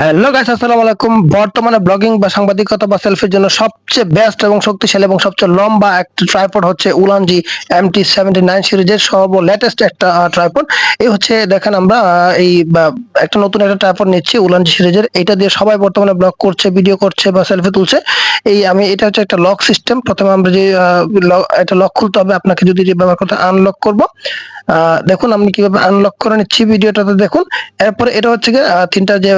Hello guys আসসালামু আলাইকুম। বর্তমানে ব্লগিং বা সাংবাদিকতা বা সেলফির জন্য সবচেয়ে বেস্ট এবং শক্তিশালী এবং সবচেয়ে লম্বা একটা ট্রাইপড হচ্ছে উলানজি এমটি সেভেন্টি নাইন সিরিজের সর্ব লেটেস্ট একটা ট্রাইপড এই হচ্ছে, দেখেন আমরা এই একটা নতুন একটা ট্রাইপড নিচ্ছি উলানজি সিরিজের। এটা দিয়ে সবাই বর্তমানে ব্লগ করছে ভিডিও করছে বা সেলফি তুলছে। এই, আমি, এটা হচ্ছে একটা লক সিস্টেম প্রথমে আমরা যে একটা লক খুলতে হবে। আপনাকে যদি ব্যবহার করতে আনলক করব। দেখুন আমি কীভাবে আনলক করে নিচ্ছি ভিডিওটাতে দেখুন। এরপরে এটা হচ্ছে আহ, তিনটা যে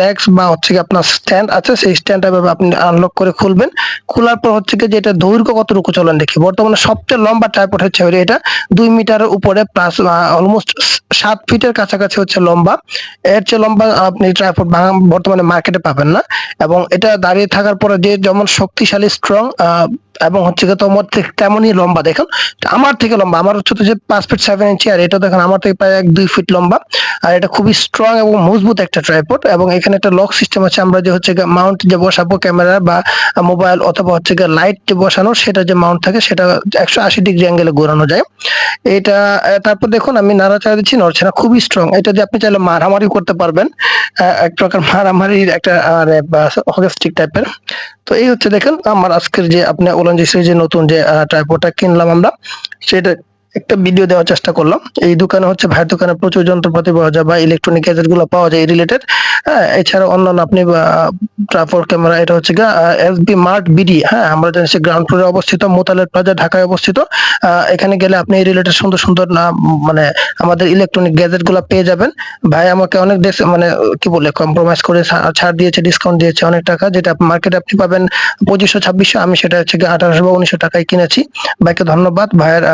লেগস বা হচ্ছে কি আপনার স্ট্যান্ড আছে সেই স্ট্যান্ডটা আপনি আনলক করে খুলবেন। খোলার পর হচ্ছে কি যে এটা দৈর্ঘ্য কতটুকু চলেন দেখি। বর্তমানে সবচেয়ে লম্বা ট্রাইপড হচ্ছে এটা দুই মিটারের উপরে প্লাস অলমোস্ট সাত ফিটের কাছাকাছি হচ্ছে লম্বা। এর চেয়ে লম্বা আপনি ট্রাইপড বর্তমানে মার্কেটে পাবেন না। এবং এটা দাঁড়িয়ে থাকার পরে যে যেমন শক্তিশালী স্ট্রং এবং হচ্ছে কি তোমার থেকে তেমনই লম্বা দেখেন আমার থেকে লম্বা, আমার হচ্ছে যে পাঁচ ফিট সেভেন ইঞ্চি আর এটা দেখেন, আমার থেকে প্রায় এক দুই ফিট লম্বা। আর এটা খুবই স্ট্রং এবং মজবুত একটা ট্রাইপড এবং এখানে একটা লক সিস্টেম আছে। আমরা যে হচ্ছে মাউন্ট যে বসাবো ক্যামেরা বা মোবাইল অথবা হচ্ছে লাইট যে বসানো, সেটা যে মাউন্ট থাকে, সেটা একশো আশি ডিগ্রি অ্যাঙ্গেলে ঘোরানো যায়। এটা তারপর দেখুন আমি নাড়াচাড়া দিচ্ছি নড়ছে না খুবই স্ট্রং এটা যে আপনি চাইলে মারামারি করতে পারবেন এক প্রকার মারামারির একটা হকিস্টিক টাইপের তো এই হচ্ছে দেখেন আমার আজকের যে আপনি ওলানজি সিরিজের নতুন যে ট্রাইপডটা কিনলাম আমরা, সেটা একটা ভিডিও দেওয়ার চেষ্টা করলাম। এই দোকানে হচ্ছে ভাইয়ের দোকানে প্রচুর যন্ত্রপাতি পাওয়া যায় বা ইলেকট্রনিক গ্যাজেটগুলো পাওয়া যায় রিলেটেড হ্যাঁ এছাড়া অন্যান্য আপনি ট্রাফোর ক্যামেরা এটা হচ্ছে এস বি মার্ট বিডি। হ্যাঁ আমরা জানি গ্রাউন্ড ফ্লোরে অবস্থিত মোতালের প্লাজা, ঢাকায় অবস্থিত। এখানে গেলে আপনি এই রিলেটেড সুন্দর সুন্দর না মানে আমাদের ইলেকট্রনিক গ্যাজেটগুলো পেয়ে যাবেন। ভাই আমাকে অনেক দেশ মানে কি বলে কম্প্রোমাইজ করে ছাড় দিয়েছে ডিসকাউন্ট দিয়েছে অনেক টাকা, যেটা মার্কেটে আপনি পাবেন পঁচিশশো, ছাব্বিশশো, আমি সেটা হচ্ছে আঠারোশো বা উনিশশো টাকায় কিনেছি। ভাইকে ধন্যবাদ, ভাইয়ের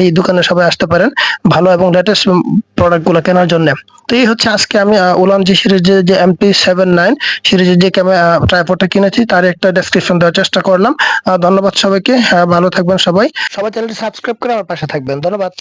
এই দোকানে সবাই আসতে পারেন ভালো এবং লেটেস্ট প্রোডাক্টগুলো কেনার জন্য। তো এই হচ্ছে আজকে আমি ওলান জি সিরিজের যে এমপি সেভেন নাইন সিরিজের যে ক্যামেরা ট্রাইপোর্টটা কিনেছি তার একটা ডেসক্রিপশন দেওয়ার চেষ্টা করলাম। ধন্যবাদ সবাইকে আহ, ভালো থাকবেন সবাই। সবাই চ্যানেলটি সাবস্ক্রাইব করে আমার পাশে থাকবেন। ধন্যবাদ।